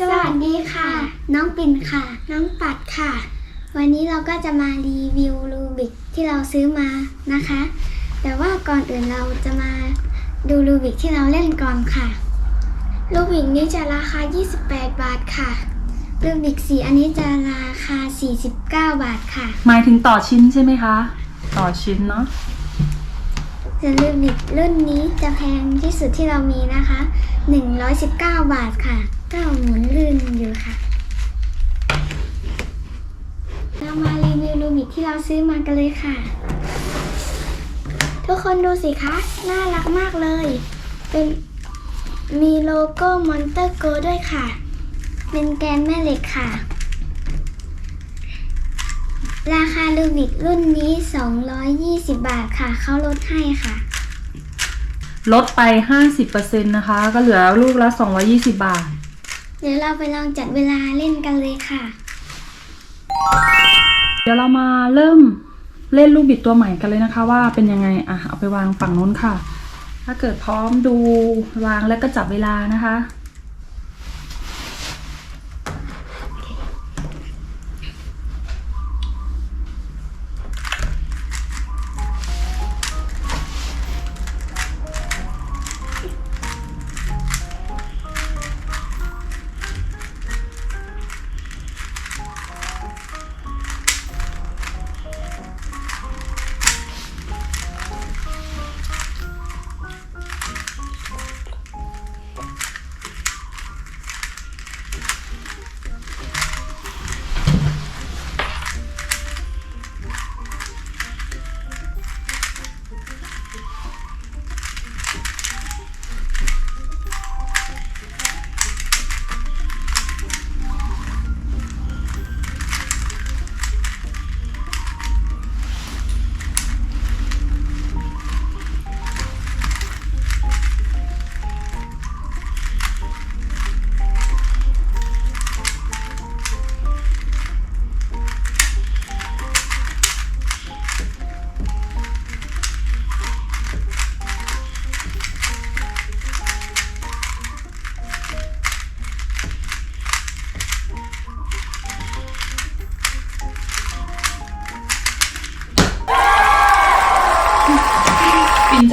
สวัสดีค่ะ น้องปิ่นค่ะ น้องปัดค่ะ วันนี้เราก็จะมารีวิวรูบิกที่เราซื้อมานะคะ แต่ว่าก่อนอื่นเราจะมาดูรูบิกที่เราเล่นก่อนค่ะ รูบิกนี้จะราคา 28 บาทค่ะ รูบิกสีอันนี้จะราคา 49 บาทค่ะ หมายถึงต่อชิ้นใช่ไหมคะ ต่อชิ้นเนาะส่วนรูบิกรุ่นนี้จะแพงที่สุดที่เรามีนะคะ 119 บาทค่ะ ก็หมุนลื่นอยู่ค่ะ เรามารีวิวรูบิกที่เราซื้อมากันเลยค่ะ ทุกคนดูสิคะ น่ารักมากเลย เป็นมีโลโก้มอนเตอร์โกด้วยค่ะ เป็นแกนแม่เหล็กค่ะ ราคาลูบิกรุ่นนี้ 220 บาทค่ะ เขาลดให้ค่ะ ลดไป 50%นะคะ ก็เหลือลูกละ 220 บาท เดี๋ยวเราไปลองจัดเวลาเล่นกันเลยค่ะ เดี๋ยวเรามาเริ่มเล่นลูกบิดตัวใหม่กันเลยนะคะ ว่าเป็นยังไงอะเอาไปวางฝั่งนู้นค่ะ ถ้าเกิดพร้อมดูวางแล้วก็จับเวลานะคะ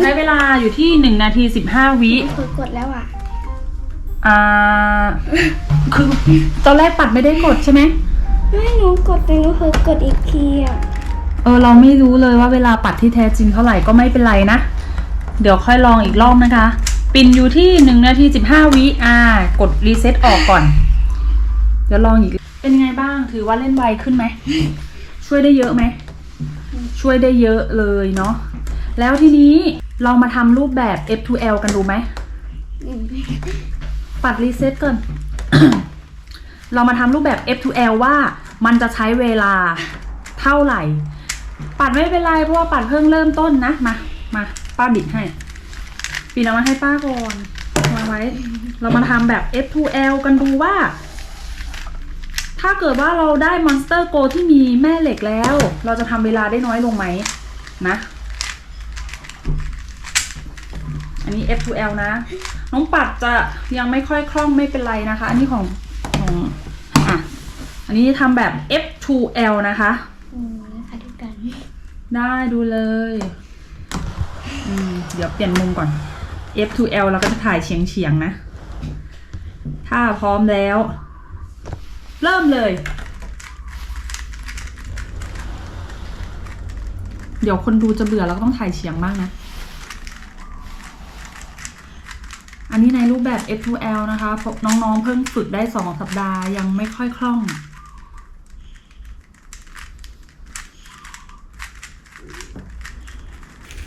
ใช้เวลาอยู่ที่1นาที15วิ คือกดแล้วอะ อ่า คือตอนแรกปัดไม่ได้กดใช่ไหม ไม่หนูกดแต่หนูเผลอกดอีกทีอะ เออเราไม่รู้เลยว่าเวลาปัดที่แท้จริงเท่าไหร่ก็ไม่เป็นไรนะ เดี๋ยวค่อยลองอีกรอบนะคะ ปินอยู่ที่หนึ่งนาทีสิบห้าวิอ่ากดรีเซ็ตออกก่อน เดี๋ยวลองอีก เป็นไงบ้าง ถือว่าเล่นไวขึ้นไหม ช่วยได้เยอะไหม ช่วยได้เยอะเลยเนาะ แล้วทีนี้ เรามาทำรูปแบบ F2L กันดูไหม ปัดรีเซ็ตก่อน เรามาทำรูปแบบ F2L ว่ามันจะใช้เวลาเท่าไหร่ ปัดไม่เป็นไรเพราะว่าปัดเพิ่งเริ่มต้นนะ มา มาป้าบิดให้ปีนเอามาให้ป้าก่อนวางไว้ เรามาทำแบบ F2L กันดูว่า ถ้าเกิดว่าเราได้ Monster Go ที่มีแม่เหล็กแล้ว เราจะทำเวลาได้น้อยลงไหมนะ อันนี้ F2L นะ น้องปัดจะยังไม่ค่อยคล่องไม่เป็นไรนะคะ อันนี้ของของอะอันนี้ทำแบบ F2L นะคะอืมนะคะทุกกันได้ดูเลยอืมเดี๋ยวเปลี่ยนมุมก่อน F2L เราก็จะถ่ายเฉียงเฉียงๆนะ ถ้าพร้อมแล้ว เริ่มเลย เดี๋ยวคนดูจะเบื่อเราก็ต้องถ่ายเฉียงบ้างนะ อั นี้ในรูปแบบ F2L นะคะพราะน้องๆ เพิ่งฝึกได้สองสัปดาห์ยังไม่ค่อยคล่อง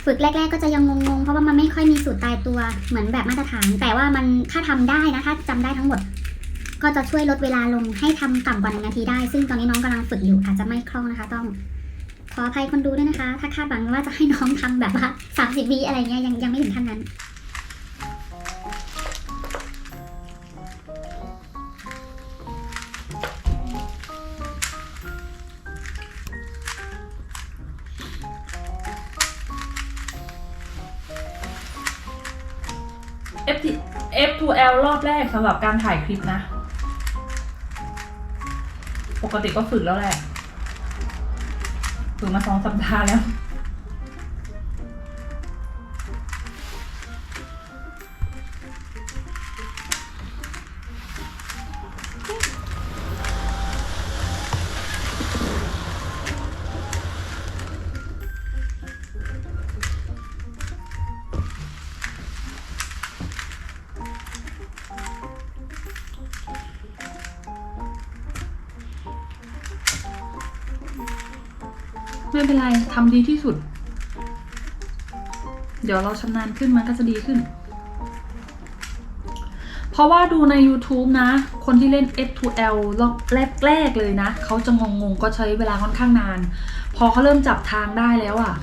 ฝึกแรก ๆ ก็จะยังงงๆ เพราะว่ามันไม่ค่อยมีสูตรตายตัวเหมือนแบบมาตรฐาน แต่ว่ามันถ้าทำได้นะถ้าจำได้ทั้งหมด ก็จะช่วยลดเวลาลงให้ทำต่ำกว่าหนึ่งนาทีได้ ซึ่งตอนนี้น้องกำลังฝึกอยู่อาจจะไม่คล่องนะคะ ต้องขออภัยคนดูด้วยนะคะ ถ้าคาดหวังว่าจะให้น้องทำแบบว่า30วิอะไรเงี้ยยังยังไม่ถึงขั้นนั้น F F 2 L รอบแรกสำหรับการถ่ายคลิปนะ ปกติก็ฝึกแล้วแหละฝึกมาสองสัปดาห์แล้ว ไม่เป็นไรทำดีที่สุด เดี๋ยวเราชำนาญขึ้นมันก็จะดีขึ้น เพราะว่าดูใน YouTube นะ คนที่เล่น F2L รอบแรกๆเลยนะ เขาจะงงๆ ก็ใช้เวลาค่อนข้างนาน พอเขาเริ่มจับทางได้แล้วอะ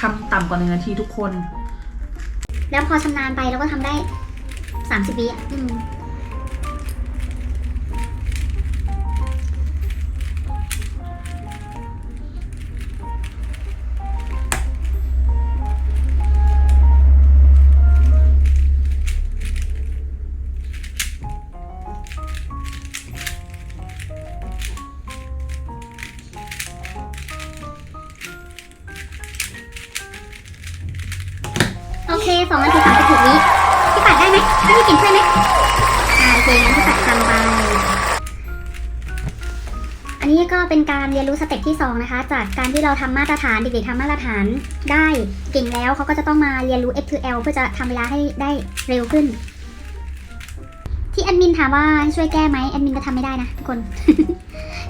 ทำต่ำกว่าหนึ่งนาทีทุกคน แล้วพอชำนาญไปเราก็ทำได้สามสิบวิอะ เคสองนาทีสามสิบหกวิพี่ปัดได้ไหมให้พี่กินช่วยไหมอ่าโอเคงั้นพี่ปัดทำไป อันนี้ก็เป็นการเรียนรู้สเต็ปที่ 2 นะคะ จากการที่เราทำมาตรฐานเด็กๆทำมาตรฐานได้เก่งแล้วเขาก็จะต้องมาเรียนรู้ F2L เพื่อจะทำเวลาให้ได้เร็วขึ้น ที่แอดมินถามว่าให้ช่วยแก้ไหมแอดมินก็ทำไม่ได้นะทุกคน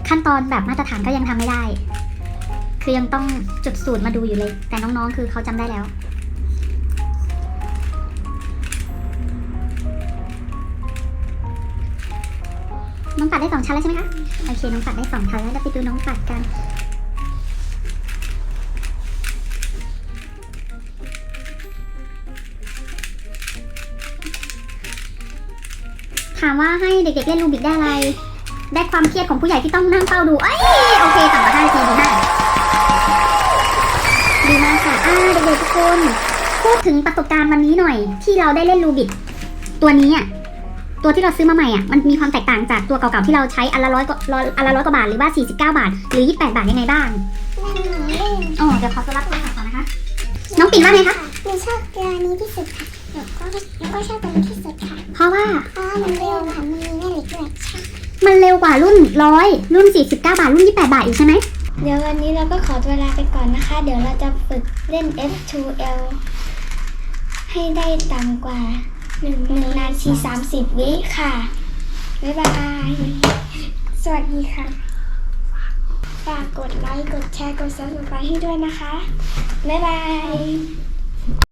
ขั้นตอนแบบมาตรฐานก็ยังทำไม่ได้ คือยังต้องจุดสูตรมาดูอยู่เลย แต่น้องๆ คือเขาจำได้แล้ว น้องปัดได้สองชั้นแล้วใช่ไหมคะ โอเค น้องปัดได้สองชั้นแล้วเราไปดูน้องปัดกัน ถามว่าให้เด็กๆเล่นรูบิกได้อะไร ได้ความเครียดของผู้ใหญ่ที่ต้องนั่งเฝ้าดูเอ้ยโอเคต่ำกว่าห้านาทีดีมากดีมากค่ะอ่าเด็กๆทุกคน พูดถึงประสบการณ์วันนี้หน่อย ที่เราได้เล่นรูบิกตัวนี้อะ ตัวที่เราซื้อมาใหม่อะมันมีความแตกต่างจากตัวเก่าๆที่เราใช้อันละร้อยก็ร้อยอันละร้อยกว่าบาทหรือว่า 49 บาท หรือ 28 บาทยังไงบ้างอ๋อเดี๋ยวขอตัวรับโทรศัพท์ก่อนนะคะ น้องปิ่นว่าไงคะหนูชอบตัวนี้ที่สุดค่ะหนูก็หนูก็ชอบตัวนี้ที่สุดค่ะ เพราะว่าเพราะว่ามันเร็วค่ะมันมีแม่เหล็กด้วยใช่มันเร็วกว่ารุ่นร้อยรุ่น 49 บาท รุ่น 28 บาทอีกใช่ไหมเดี๋ยววันนี้เราก็ขอตัวลาไปก่อนนะคะ เดี๋ยวเราจะฝึกเล่น F2L ให้ได้ต่ำกว่า หนึ่งหนึ่งนาทีสามสิบวิค่ะ บ๊ายบาย สวัสดีค่ะ ฝากกดไลค์ กดแชร์ กดซับสไปให้ด้วยนะคะ บ๊ายบาย